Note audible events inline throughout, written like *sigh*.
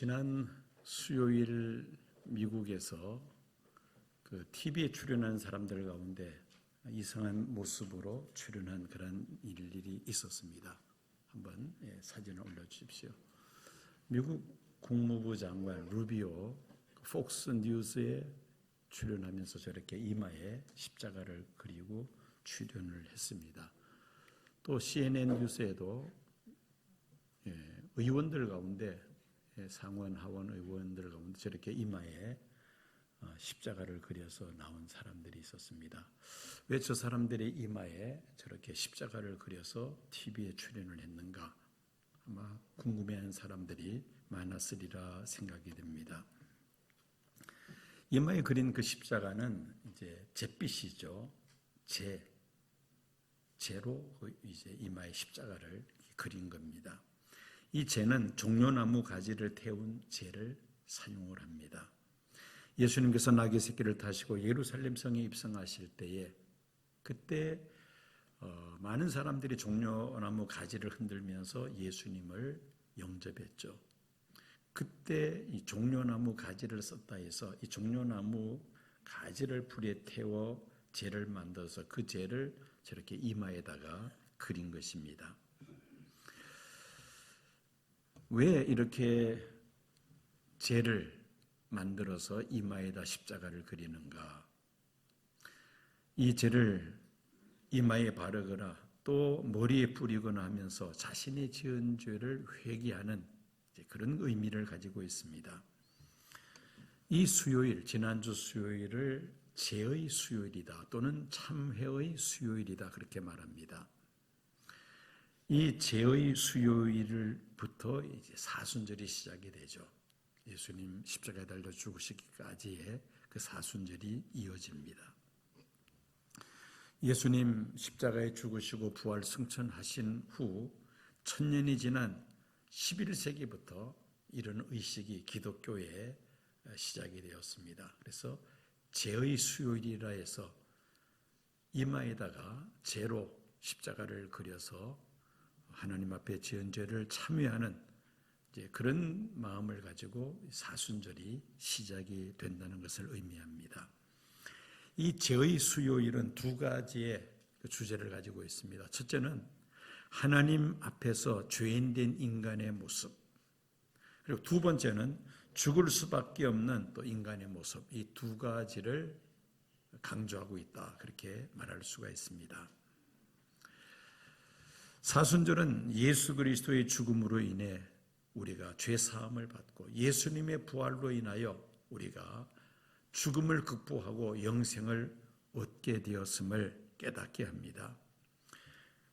지난 수요일 미국에서 그 TV에 출연한 사람들 가운데 이상한 모습으로 출연한 그런 일들이 있었습니다. 한번 예, 사진을 올려주십시오. 미국 국무부 장관 루비오 폭스 뉴스에 출연하면서 저렇게 이마에 십자가를 그리고 출연을 했습니다. 또 CNN 뉴스에도 예, 의원들 가운데 예, 상원 하원 의원들 가운데 저렇게 이마에 어, 십자가를 그려서 나온 사람들이 있었습니다. 왜 저 사람들의 이마에 저렇게 십자가를 그려서 TV에 출연을 했는가? 아마 궁금해하는 사람들이 많았으리라 생각이 됩니다. 이마에 그린 그 십자가는 이제 잿빛이죠. 재, 재로 그 이제 이마에 십자가를 그린 겁니다. 이 재는 종려나무 가지를 태운 재를 사용을 합니다. 예수님께서 나귀 새끼를 타시고 예루살렘 성에 입성하실 때에 그때 어, 많은 사람들이 종려나무 가지를 흔들면서 예수님을 영접했죠. 그때 이 종려나무 가지를 썼다 해서 이 종려나무 가지를 불에 태워 재를 만들어서 그 재를 저렇게 이마에다가 그린 것입니다. 왜 이렇게 재를 만들어서 이마에다 십자가를 그리는가? 이 죄를 이마에 바르거나 또 머리에 뿌리거나 하면서 자신이 지은 죄를 회개하는 그런 의미를 가지고 있습니다. 이 수요일, 지난주 수요일을 죄의 수요일이다 또는 참회의 수요일이다 그렇게 말합니다. 이 죄의 수요일부터 이제 사순절이 시작이 되죠. 예수님 십자가에 달려 죽으시기까지의 그 사순절이 이어집니다. 예수님 십자가에 죽으시고 부활 승천하신 후 천년이 지난 11세기부터 이런 의식이 기독교에 시작이 되었습니다. 그래서 죄의 수요일이라 해서 이마에다가 죄로 십자가를 그려서 하나님 앞에 지은 죄를 참여하는 이제 그런 마음을 가지고 사순절이 시작이 된다는 것을 의미합니다. 이 죄의 수요일은 두 가지의 그 주제를 가지고 있습니다. 첫째는 하나님 앞에서 죄인된 인간의 모습. 그리고 두 번째는 죽을 수밖에 없는 또 인간의 모습. 이 두 가지를 강조하고 있다. 그렇게 말할 수가 있습니다. 사순절은 예수 그리스도의 죽음으로 인해 우리가 죄 사함을 받고 예수님의 부활로 인하여 우리가 죽음을 극복하고 영생을 얻게 되었음을 깨닫게 합니다.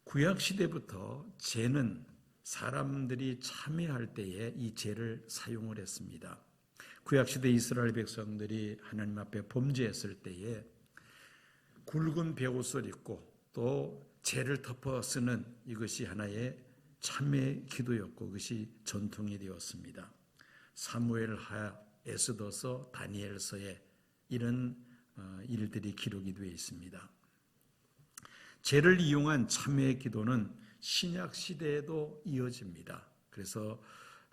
구약 시대부터 죄는 사람들이 참여할 때에 이 죄를 사용을 했습니다. 구약 시대 이스라엘 백성들이 하나님 앞에 범죄했을 때에 굵은 베옷을 입고 또 죄를 덮어 쓰는 이것이 하나의 참회 기도였고 그것이 전통이 되었습니다. 사무엘하, 에스더서, 다니엘서에 이런 어, 일들이 기록이 되어 있습니다. 죄를 이용한 참회 기도는 신약 시대에도 이어집니다. 그래서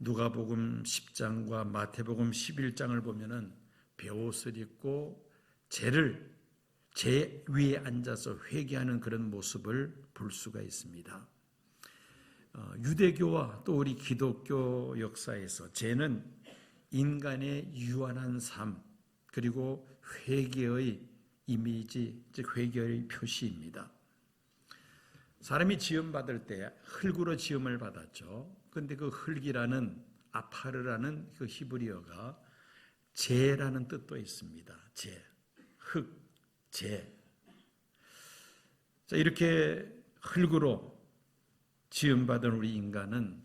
누가복음 10장과 마태복음 11장을 보면은 베옷을 입고 죄를 제 위에 앉아서 회개하는 그런 모습을 볼 수가 있습니다. 어, 유대교와 또 우리 기독교 역사에서 죄는 인간의 유한한 삶 그리고 회개의 이미지 즉 회개의 표시입니다. 사람이 지음 받을 때 흙으로 지음을 받았죠. 근데 그 흙이라는 아파르라는 그 히브리어가 재라는 뜻도 있습니다. 재, 흙, 재. 자 이렇게 흙으로 지음받은 우리 인간은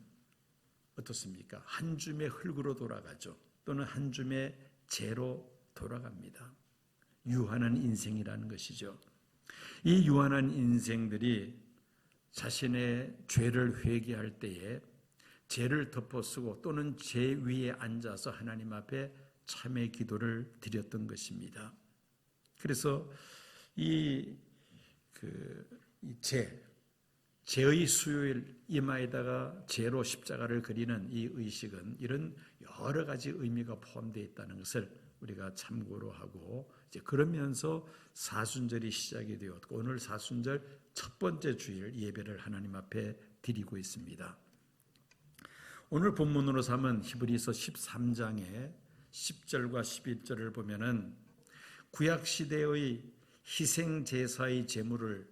어떻습니까? 한 줌의 흙으로 돌아가죠. 또는 한 줌의 재로 돌아갑니다. 유한한 인생이라는 것이죠. 이 유한한 인생들이 자신의 죄를 회개할 때에 죄를 덮어쓰고 또는 죄 위에 앉아서 하나님 앞에 참회 기도를 드렸던 것입니다. 그래서 이, 그, 이 죄, 죄의 수요일 이마에다가 죄로 십자가를 그리는 이 의식은 이런 여러 가지 의미가 포함되어 있다는 것을 우리가 참고로 하고 이제 그러면서 사순절이 시작이 되었고 오늘 사순절 첫 번째 주일 예배를 하나님 앞에 드리고 있습니다. 오늘 본문으로 삼은 히브리서 13장의 10절과 11절을 보면은 구약 시대의 희생 제사의 제물을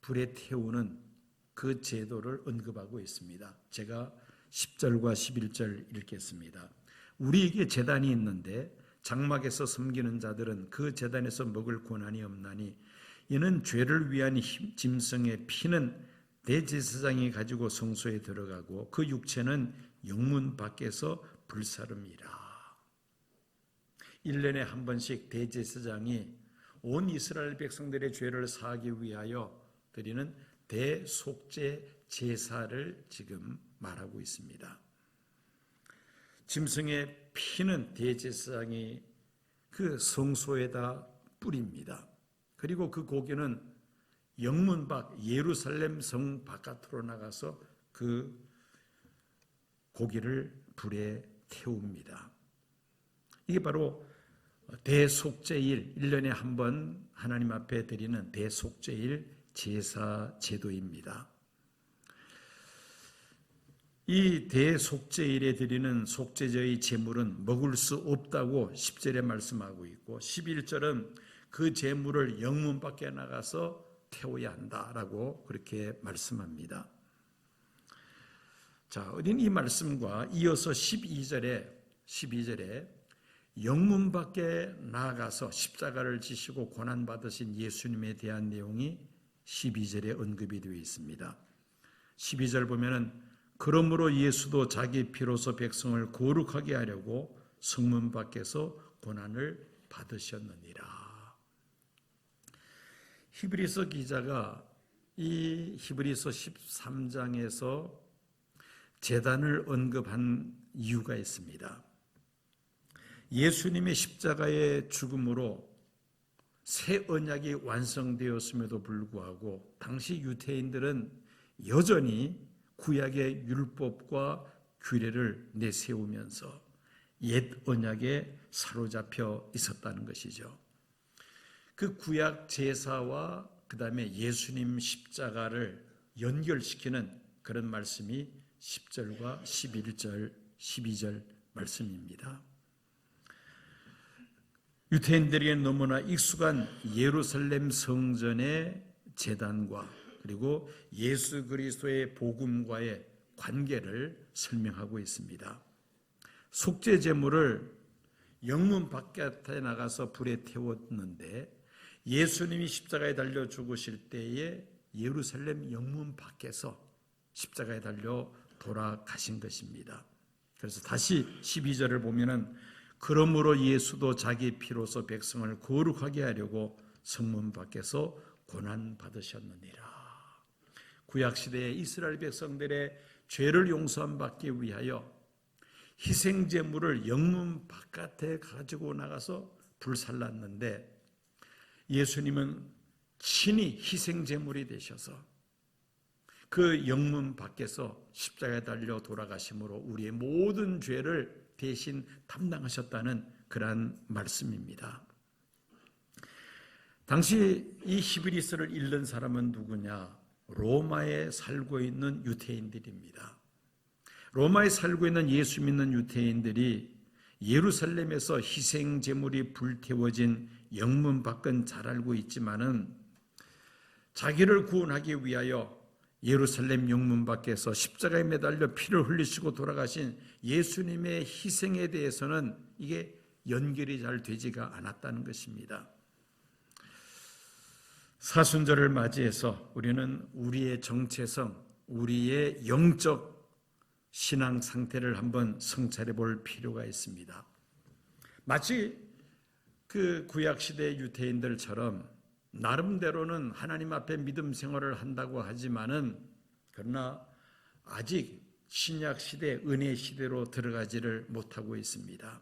불에 태우는 그 제도를 언급하고 있습니다. 제가 10절과 11절 읽겠습니다. 우리에게 제단이 있는데 장막에서 섬기는 자들은 그 제단에서 먹을 권한이 없나니 이는 죄를 위한 힘- 짐승의 피는 대제사장이 가지고 성소에 들어가고 그 육체는 영문 밖에서 불사름이라. 1년에 한 번씩 대제사장이 온 이스라엘 백성들의 죄를 사하기 위하여 드리는 대속죄 제사를 지금 말하고 있습니다. 짐승의 피는 대제사장이 그 성소에다 뿌립니다. 그리고 그 고기는 영문 밖 예루살렘 성 바깥으로 나가서 그 고기를 불에 태웁니다. 이게 바로 대속죄일 1년에 한 번 하나님 앞에 드리는 대속죄일 제사 제도입니다. 이 대속죄일에 드리는 속죄제의 제물은 먹을 수 없다고 10절에 말씀하고 있고 11절은 그 제물을 영문 밖에 나가서 태워야 한다라고 그렇게 말씀합니다. 자, 어린 이 말씀과 이어서 12절에 12절에 영문 밖에 나아가서 십자가를 지시고 고난 받으신 예수님에 대한 내용이 12절에 언급이 되어 있습니다. 12절 보면은 그러므로 예수도 자기 피로서 백성을 거룩하게 하려고 성문 밖에서 고난을 받으셨느니라. 히브리서 기자가 이 히브리서 13장에서 재단을 언급한 이유가 있습니다. 예수님의 십자가의 죽음으로 새 언약이 완성되었음에도 불구하고 당시 유태인들은 여전히 구약의 율법과 규례를 내세우면서 옛 언약에 사로잡혀 있었다는 것이죠. 그 구약 제사와 그 다음에 예수님 십자가를 연결시키는 그런 말씀이 10절과 11절, 12절 말씀입니다. 유태인들에게 너무나 익숙한 예루살렘 성전의 재단과 그리고 예수 그리스도의 복음과의 관계를 설명하고 있습니다. 속죄 제물을 영문 바깥에 나가서 불에 태웠는데 예수님이 십자가에 달려 죽으실 때에 예루살렘 영문 밖에서 십자가에 달려 돌아가신 것입니다. 그래서 다시 12절을 보면은 그러므로 예수도 자기 피로서 백성을 거룩하게 하려고 성문 밖에서 고난 받으셨느니라. 구약 시대의 이스라엘 백성들의 죄를 용서함 받기 위하여 희생 제물을 영문 바깥에 가지고 나가서 불살랐는데 예수님은 친히 희생 제물이 되셔서 그 영문 밖에서 십자가에 달려 돌아가심으로 우리의 모든 죄를 대신 담당하셨다는 그러한 말씀입니다. 당시 이 히브리서를 읽는 사람은 누구냐? 로마에 살고 있는 유태인들입니다. 로마에 살고 있는 예수 믿는 유태인들이 예루살렘에서 희생 제물이 불태워진 영문 밖은 잘 알고 있지만은 자기를 구원하기 위하여 예루살렘 영문 밖에서 십자가에 매달려 피를 흘리시고 돌아가신 예수님의 희생에 대해서는 이게 연결이 잘 되지가 않았다는 것입니다. 사순절을 맞이해서 우리는 우리의 정체성, 우리의 영적 신앙 상태를 한번 성찰해 볼 필요가 있습니다. 마치 그 구약 시대 유태인들처럼 나름대로는 하나님 앞에 믿음 생활을 한다고 하지만은 그러나 아직 신약 시대 은혜 시대로 들어가지를 못하고 있습니다.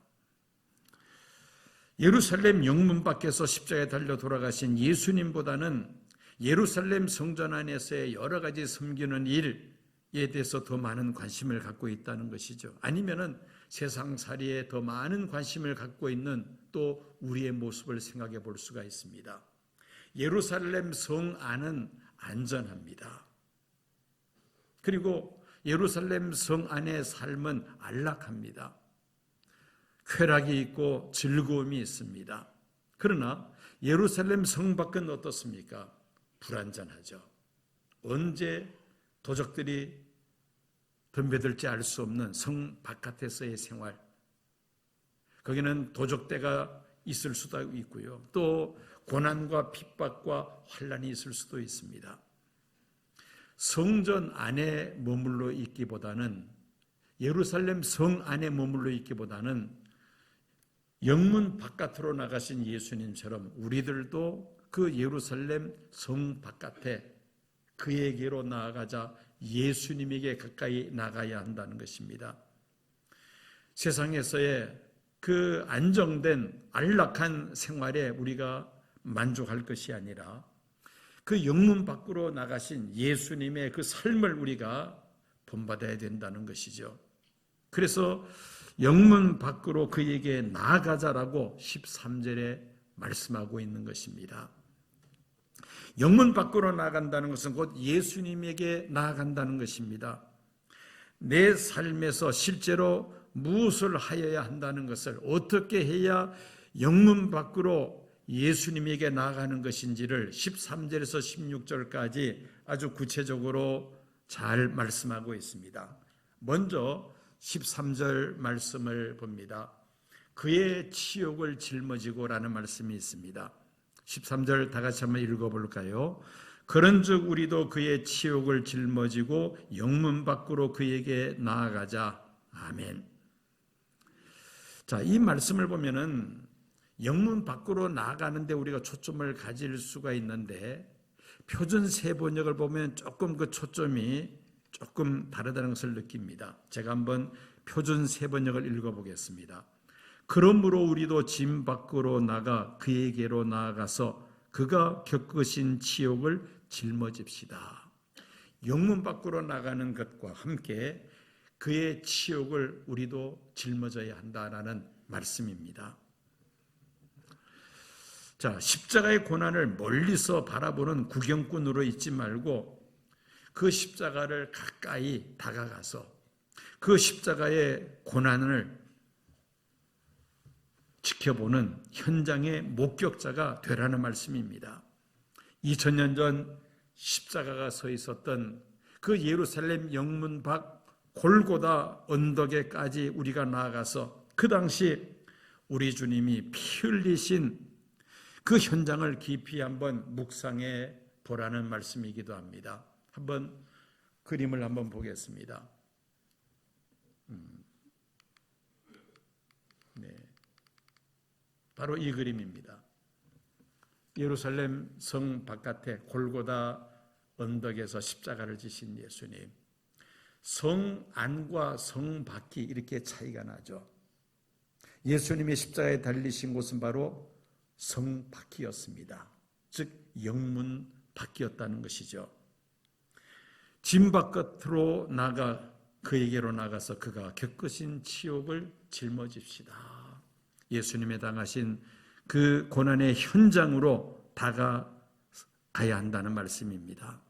예루살렘 영문 밖에서 십자가에 달려 돌아가신 예수님보다는 예루살렘 성전 안에서의 여러 가지 섬기는 일에 대해서 더 많은 관심을 갖고 있다는 것이죠. 아니면은 세상 살이에 더 많은 관심을 갖고 있는 또 우리의 모습을 생각해 볼 수가 있습니다. 예루살렘 성 안은 안전합니다. 그리고 예루살렘 성 안의 삶은 안락합니다. 쾌락이 있고 즐거움이 있습니다. 그러나 예루살렘 성 밖은 어떻습니까? 불안전하죠. 언제 도적들이 덤벼들지 알 수 없는 성 바깥에서의 생활. 거기는 도적대가 있을 수도 있고요. 또 고난과 핍박과 환란이 있을 수도 있습니다. 성전 안에 머물러 있기보다는 예루살렘 성 안에 머물러 있기보다는 영문 바깥으로 나가신 예수님처럼 우리들도 그 예루살렘 성 바깥에 그에게로 나아가자 예수님에게 가까이 나가야 한다는 것입니다. 세상에서의 그 안정된 안락한 생활에 우리가 만족할 것이 아니라 그 영문 밖으로 나가신 예수님의 그 삶을 우리가 본받아야 된다는 것이죠. 그래서 영문 밖으로 그에게 나아가자라고 13절에 말씀하고 있는 것입니다. 영문 밖으로 나아간다는 것은 곧 예수님에게 나아간다는 것입니다. 내 삶에서 실제로 무엇을 하여야 한다는 것을 어떻게 해야 영문 밖으로 예수님에게 나아가는 것인지를 13절에서 16절까지 아주 구체적으로 잘 말씀하고 있습니다. 먼저 13절 말씀을 봅니다. 그의 치욕을 짊어지고라는 말씀이 있습니다. 13절 다 같이 한번 읽어볼까요? 그런즉 우리도 그의 치욕을 짊어지고 영문 밖으로 그에게 나아가자. 아멘. 자, 이 말씀을 보면은 영문 밖으로 나아가는데 우리가 초점을 가질 수가 있는데 표준 세 번역을 보면 조금 그 초점이 조금 다르다는 것을 느낍니다. 제가 한번 표준 세 번역을 읽어보겠습니다. 그러므로 우리도 짐 밖으로 나가 그에게로 나아가서 그가 겪으신 치욕을 짊어집시다. 영문 밖으로 나가는 것과 함께 그의 치욕을 우리도 짊어져야 한다라는 말씀입니다. 자, 십자가의 고난을 멀리서 바라보는 구경꾼으로 있지 말고 그 십자가를 가까이 다가가서 그 십자가의 고난을 지켜보는 현장의 목격자가 되라는 말씀입니다. 2000년 전 십자가가 서 있었던 그 예루살렘 영문 밖 골고다 언덕에까지 우리가 나아가서 그 당시 우리 주님이 피 흘리신 그 현장을 깊이 한번 묵상해 보라는 말씀이기도 합니다. 한번 그림을 한번 보겠습니다. 음. 네. 바로 이 그림입니다. 예루살렘 성 바깥에 골고다 언덕에서 십자가를 지신 예수님. 성 안과 성 밖이 이렇게 차이가 나죠. 예수님의 십자가에 달리신 곳은 바로 성 밖이었습니다. 즉 영문 밖이었다는 것이죠. 짐 바깥으로 나가 그에게로 나가서 그가 겪으신 치욕을 짊어집시다. 예수님의 당하신 그 고난의 현장으로 다가가야 한다는 말씀입니다.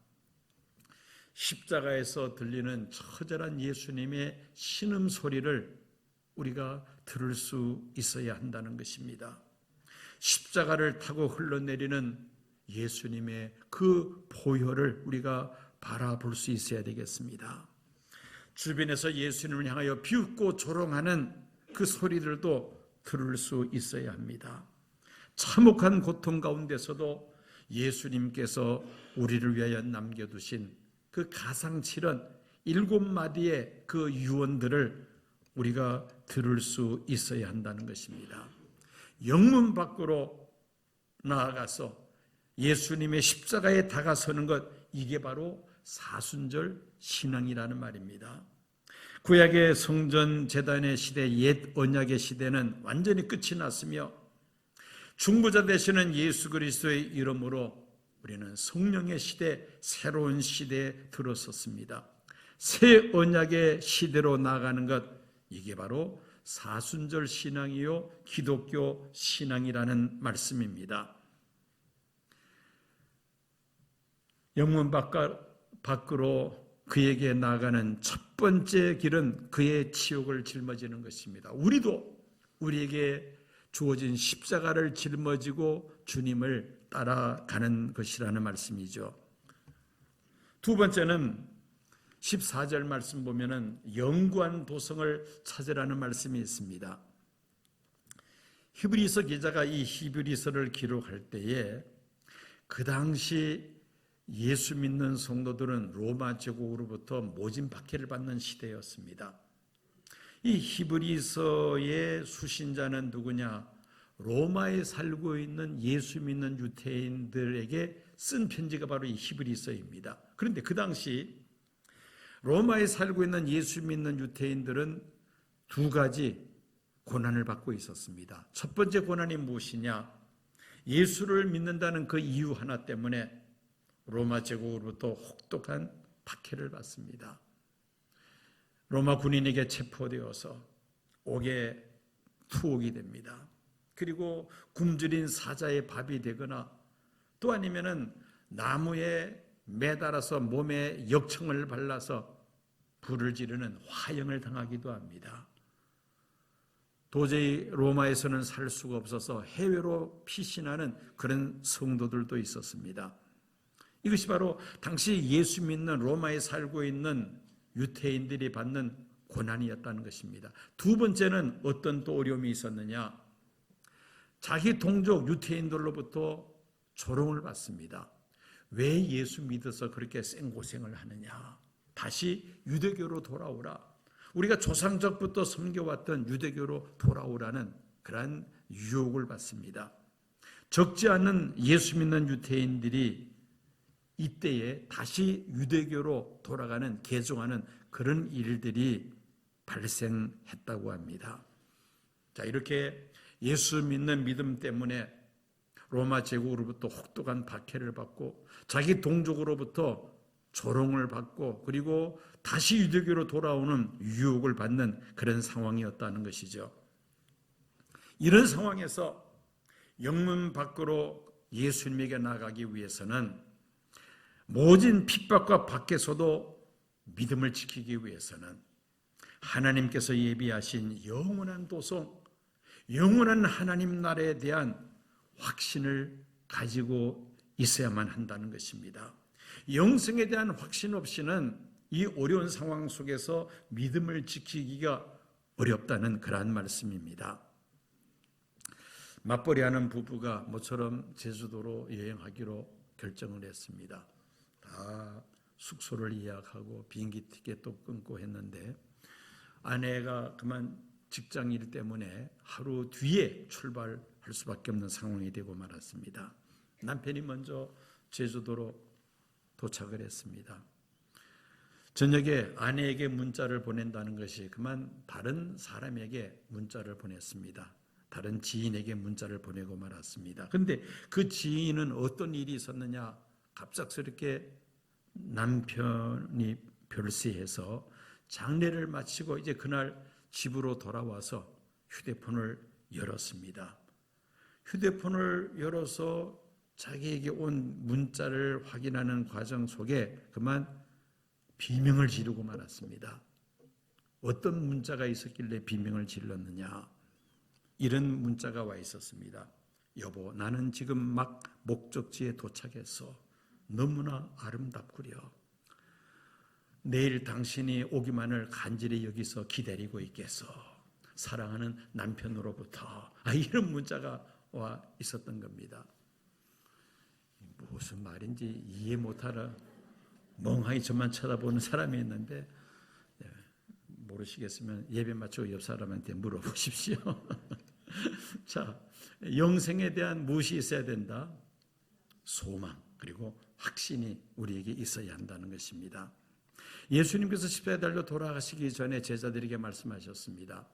십자가에서 들리는 처절한 예수님의 신음 소리를 우리가 들을 수 있어야 한다는 것입니다. 십자가를 타고 흘러내리는 예수님의 그 보혈을 우리가 바라볼 수 있어야 되겠습니다. 주변에서 예수님을 향하여 비웃고 조롱하는 그 소리들도 들을 수 있어야 합니다. 참혹한 고통 가운데서도 예수님께서 우리를 위하여 남겨두신 그 가상칠은 일곱 마디의 그 유언들을 우리가 들을 수 있어야 한다는 것입니다. 영문 밖으로 나아가서 예수님의 십자가에 다가서는 것, 이게 바로 사순절 신앙이라는 말입니다. 구약의 성전 재단의 시대, 옛 언약의 시대는 완전히 끝이 났으며 중보자 되시는 예수 그리스도의 이름으로 우리는 성령의 시대, 새로운 시대에 들어섰습니다. 새 언약의 시대로 나가는 것, 이게 바로 사순절 신앙이요, 기독교 신앙이라는 말씀입니다. 영문 밖으로 그에게 나가는 첫 번째 길은 그의 치욕을 짊어지는 것입니다. 우리도 우리에게 주어진 십자가를 짊어지고 주님을 따라가는 것이라는 말씀이죠. 두 번째는 14절 말씀 보면은 영구한 도성을 찾으라는 말씀이 있습니다. 히브리서 기자가 이 히브리서를 기록할 때에 그 당시 예수 믿는 성도들은 로마 제국으로부터 모진 박해를 받는 시대였습니다. 이 히브리서의 수신자는 누구냐? 로마에 살고 있는 예수 믿는 유태인들에게 쓴 편지가 바로 이 히브리서입니다. 그런데 그 당시 로마에 살고 있는 예수 믿는 유태인들은 두 가지 고난을 받고 있었습니다. 첫 번째 고난이 무엇이냐? 예수를 믿는다는 그 이유 하나 때문에 로마 제국으로부터 혹독한 박해를 받습니다. 로마 군인에게 체포되어서 옥에 투옥이 됩니다. 그리고 굶주린 사자의 밥이 되거나 또 아니면은 나무에 매달아서 몸에 역청을 발라서 불을 지르는 화형을 당하기도 합니다. 도저히 로마에서는 살 수가 없어서 해외로 피신하는 그런 성도들도 있었습니다. 이것이 바로 당시 예수 믿는 로마에 살고 있는 유태인들이 받는 고난이었다는 것입니다. 두 번째는 어떤 또 어려움이 있었느냐? 자기 동족 유태인들로부터 조롱을 받습니다. 왜 예수 믿어서 그렇게 생고생을 하느냐? 다시 유대교로 돌아오라. 우리가 조상적부터 섬겨왔던 유대교로 돌아오라는 그러한 유혹을 받습니다. 적지 않은 예수 믿는 유태인들이 이때에 다시 유대교로 돌아가는 개종하는 그런 일들이 발생했다고 합니다. 자, 이렇게 예수 믿는 믿음 때문에 로마 제국으로부터 혹독한 박해를 받고 자기 동족으로부터 조롱을 받고 그리고 다시 유대교로 돌아오는 유혹을 받는 그런 상황이었다는 것이죠. 이런 상황에서 영문 밖으로 예수님에게 나가기 위해서는 모진 핍박과 밖에서도 믿음을 지키기 위해서는 하나님께서 예비하신 영원한 도성, 영원한 하나님 나라에 대한 확신을 가지고 있어야만 한다는 것입니다. 영생에 대한 확신 없이는 이 어려운 상황 속에서 믿음을 지키기가 어렵다는 그러한 말씀입니다. 맞벌이 하는 부부가 모처럼 제주도로 여행하기로 결정을 했습니다. 다 숙소를 예약하고 비행기 티켓도 끊고 했는데 아내가 그만 직장 일 때문에 하루 뒤에 출발할 수밖에 없는 상황이 되고 말았습니다. 남편이 먼저 제주도로 도착을 했습니다. 저녁에 아내에게 문자를 보낸다는 것이 그만 다른 사람에게 문자를 보냈습니다. 다른 지인에게 문자를 보내고 말았습니다. 근데 그 지인은 어떤 일이 있었느냐? 갑작스럽게 남편이 별세해서 장례를 마치고 이제 그날 집으로 돌아와서 휴대폰을 열었습니다. 휴대폰을 열어서 자기에게 온 문자를 확인하는 과정 속에 그만 비명을 지르고 말았습니다. 어떤 문자가 있었길래 비명을 질렀느냐? 이런 문자가 와 있었습니다. 여보, 나는 지금 막 목적지에 도착했어. 너무나 아름답구려. 내일 당신이 오기만을 간절히 여기서 기다리고 있겠어. 사랑하는 남편으로부터. 아, 이런 문자가 와 있었던 겁니다. 무슨 말인지 이해 못하라. 멍하니 저만 쳐다보는 사람이 있는데, 네, 모르시겠으면 예배 마치고 옆 사람한테 물어보십시오. *laughs* 자, 영생에 대한 무엇이 있어야 된다? 소망, 그리고 확신이 우리에게 있어야 한다는 것입니다. 예수님께서 십자가에 달려 돌아가시기 전에 제자들에게 말씀하셨습니다.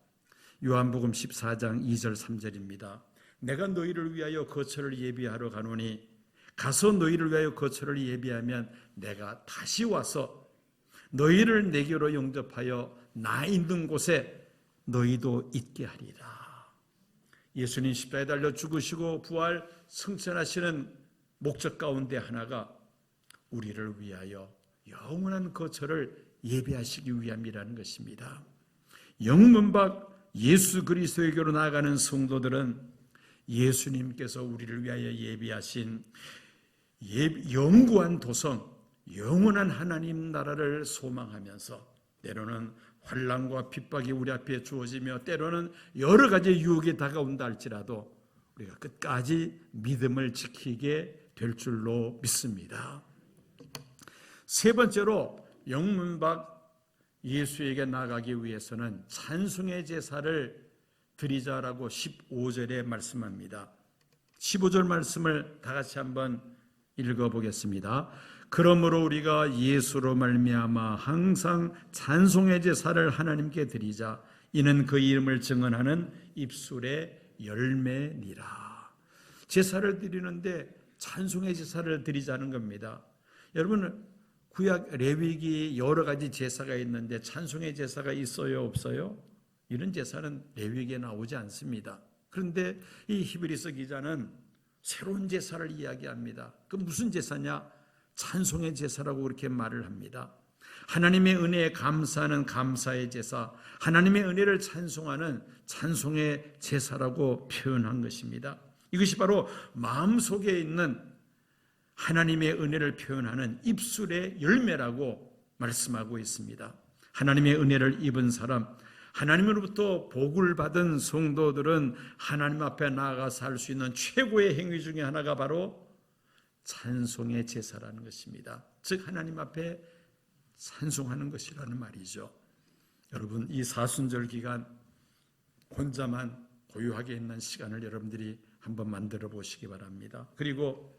요한복음 14장 2절 3절입니다. 내가 너희를 위하여 거처를 예비하러 가노니 가서 너희를 위하여 거처를 예비하면 내가 다시 와서 너희를 내게로 영접하여 나 있는 곳에 너희도 있게 하리라. 예수님 십자가에 달려 죽으시고 부활 승천하시는 목적 가운데 하나가 우리를 위하여 영원한 거처를 예비하시기 위함이라는 것입니다. 영문박 예수 그리스도에게로 나아가는 성도들은 예수님께서 우리를 위하여 예비하신 예, 영구한 도성, 영원한 하나님 나라를 소망하면서 때로는 환란과 핍박이 우리 앞에 주어지며 때로는 여러 가지 유혹이 다가온다 할지라도 우리가 끝까지 믿음을 지키게 될 줄로 믿습니다. 세 번째로 영문박 예수에게 나가기 위해서는 찬송의 제사를 드리자라고 15절에 말씀합니다. 15절 말씀을 다 같이 한번 읽어 보겠습니다. 그러므로 우리가 예수로 말미암아 항상 찬송의 제사를 하나님께 드리자 이는 그 이름을 증언하는 입술의 열매니라. 제사를 드리는데 찬송의 제사를 드리자는 겁니다. 여러분 구약 레위기 여러 가지 제사가 있는데 찬송의 제사가 있어요 없어요? 이런 제사는 레위기에 나오지 않습니다. 그런데 이 히브리서 기자는 새로운 제사를 이야기합니다. 그 무슨 제사냐? 찬송의 제사라고 그렇게 말을 합니다. 하나님의 은혜에 감사하는 감사의 제사, 하나님의 은혜를 찬송하는 찬송의 제사라고 표현한 것입니다. 이것이 바로 마음속에 있는 하나님의 은혜를 표현하는 입술의 열매라고 말씀하고 있습니다. 하나님의 은혜를 입은 사람, 하나님으로부터 복을 받은 성도들은 하나님 앞에 나아가서 할수 있는 최고의 행위 중에 하나가 바로 찬송의 제사라는 것입니다. 즉 하나님 앞에 찬송하는 것이라는 말이죠. 여러분 이 사순절 기간 혼자만 고요하게 있는 시간을 여러분들이 한번 만들어 보시기 바랍니다. 그리고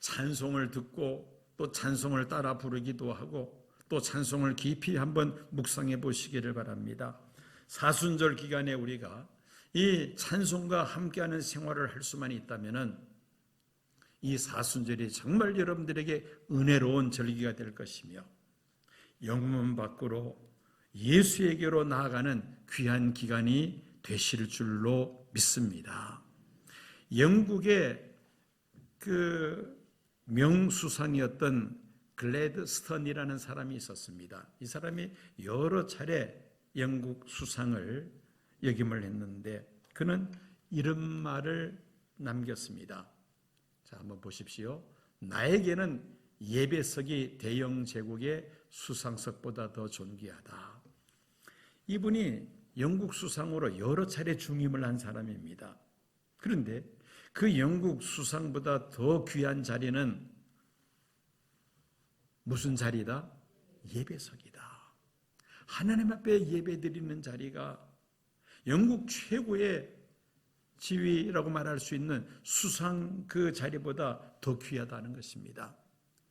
찬송을 듣고 또 찬송을 따라 부르기도 하고 또 찬송을 깊이 한번 묵상해 보시기를 바랍니다. 사순절 기간에 우리가 이 찬송과 함께하는 생활을 할 수만 있다면은 이 사순절이 정말 여러분들에게 은혜로운 절기가 될 것이며 영문 밖으로 예수에게로 나아가는 귀한 기간이 되실 줄로 믿습니다. 영국의 그 명수상이었던 글래드스턴이라는 사람이 있었습니다. 이 사람이 여러 차례 영국 수상을 역임을 했는데 그는 이런 말을 남겼습니다. 자, 한번 보십시오. 나에게는 예배석이 대영 제국의 수상석보다 더 존귀하다. 이분이 영국 수상으로 여러 차례 중임을 한 사람입니다. 그런데 그 영국 수상보다 더 귀한 자리는 무슨 자리다? 예배석이다. 하나님 앞에 예배 드리는 자리가 영국 최고의 지위라고 말할 수 있는 수상 그 자리보다 더 귀하다는 것입니다.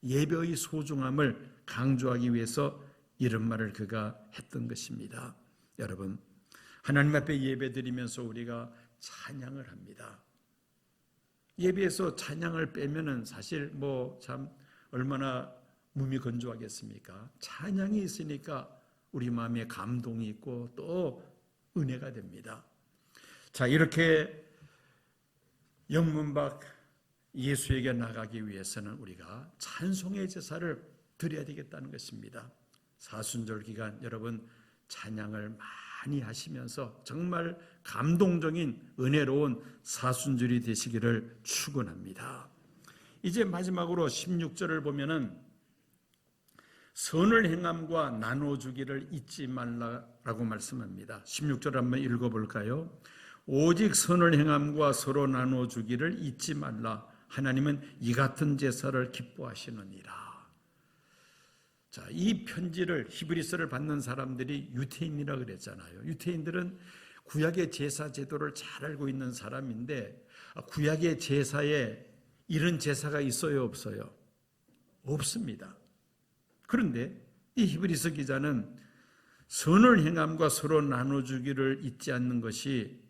예배의 소중함을 강조하기 위해서 이런 말을 그가 했던 것입니다. 여러분, 하나님 앞에 예배 드리면서 우리가 찬양을 합니다. 예배에서 찬양을 빼면은 사실 뭐 참 얼마나 몸이 건조하겠습니까? 찬양이 있으니까 우리 마음에 감동이 있고 또 은혜가 됩니다. 자, 이렇게 영문 밖 예수에게 나가기 위해서는 우리가 찬송의 제사를 드려야 되겠다는 것입니다. 사순절 기간 여러분 찬양을 많이 하시면서 정말 감동적인 은혜로운 사순절이 되시기를 축원합니다. 이제 마지막으로 16절을 보면은 선을 행함과 나눠 주기를 잊지 말라라고 말씀합니다. 16절 한번 읽어 볼까요? 오직 선을 행함과 서로 나눠 주기를 잊지 말라. 하나님은 이 같은 제사를 기뻐하시느니라. 자, 이 편지를 히브리서를 받는 사람들이 유태인이라 그랬잖아요. 유태인들은 구약의 제사 제도를 잘 알고 있는 사람인데 구약의 제사에 이런 제사가 있어요, 없어요? 없습니다. 그런데 이 히브리서 기자는 선을 행함과 서로 나눠주기를 잊지 않는 것이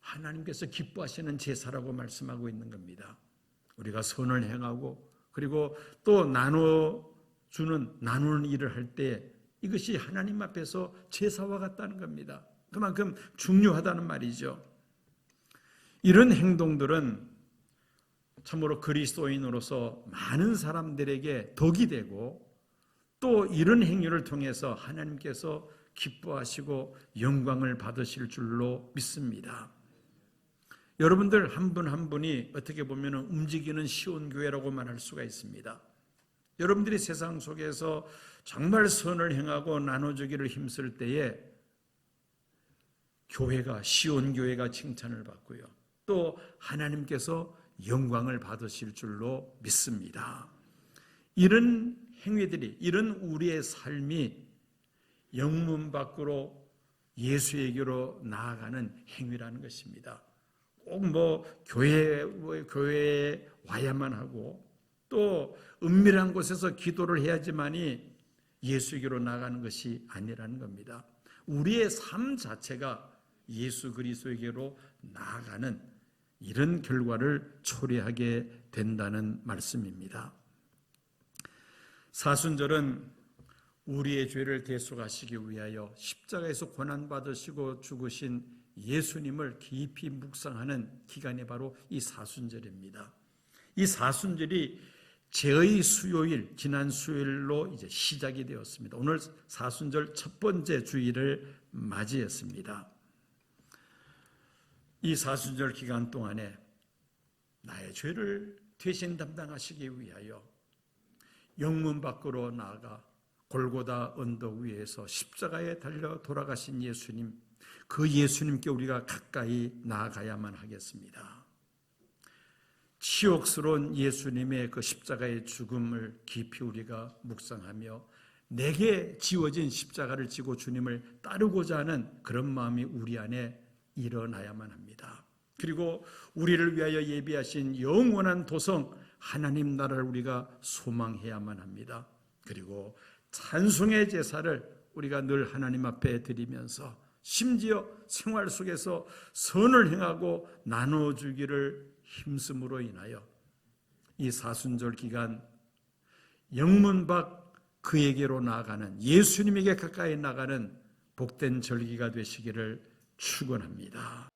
하나님께서 기뻐하시는 제사라고 말씀하고 있는 겁니다. 우리가 선을 행하고 그리고 또 나눠 주는 나누는 일을 할 때 이것이 하나님 앞에서 제사와 같다는 겁니다. 그만큼 중요하다는 말이죠. 이런 행동들은 참으로 그리스도인으로서 많은 사람들에게 덕이 되고 또 이런 행위를 통해서 하나님께서 기뻐하시고 영광을 받으실 줄로 믿습니다. 여러분들 한 분한 분이 어떻게 보면 움직이는 시온 교회라고 말할 수가 있습니다. 여러분들이 세상 속에서 정말 선을 행하고 나눠주기를 힘쓸 때에 교회가 시온 교회가 칭찬을 받고요. 또 하나님께서 영광을 받으실 줄로 믿습니다. 이런 행위들이 이런 우리의 삶이 영문 밖으로 예수에게로 나아가는 행위라는 것입니다. 꼭 뭐 교회 교회에 와야만 하고 또 은밀한 곳에서 기도를 해야지만이 예수에게로 나가는 것이 아니라는 겁니다. 우리의 삶 자체가 예수 그리스도에게로 나아가는 이런 결과를 초래하게 된다는 말씀입니다. 사순절은 우리의 죄를 대속하시기 위하여 십자가에서 고난 받으시고 죽으신 예수님을 깊이 묵상하는 기간이 바로 이 사순절입니다. 이 사순절이 제의 수요일 지난 수요일로 이제 시작이 되었습니다. 오늘 사순절 첫 번째 주일을 맞이했습니다. 이 사순절 기간 동안에 나의 죄를 대신 담당하시기 위하여 영문 밖으로 나아가 골고다 언덕 위에서 십자가에 달려 돌아가신 예수님, 그 예수님께 우리가 가까이 나아가야만 하겠습니다. 치욕스러운 예수님의 그 십자가의 죽음을 깊이 우리가 묵상하며 내게 지워진 십자가를 지고 주님을 따르고자 하는 그런 마음이 우리 안에 일어나야만 합니다. 그리고 우리를 위하여 예비하신 영원한 도성 하나님 나라를 우리가 소망해야만 합니다. 그리고 찬송의 제사를 우리가 늘 하나님 앞에 드리면서 심지어 생활 속에서 선을 행하고 나눠주기를 힘씀으로 인하여 이 사순절 기간 영문 밖 그에게로 나아가는 예수님에게 가까이 나가는 복된 절기가 되시기를 축원합니다.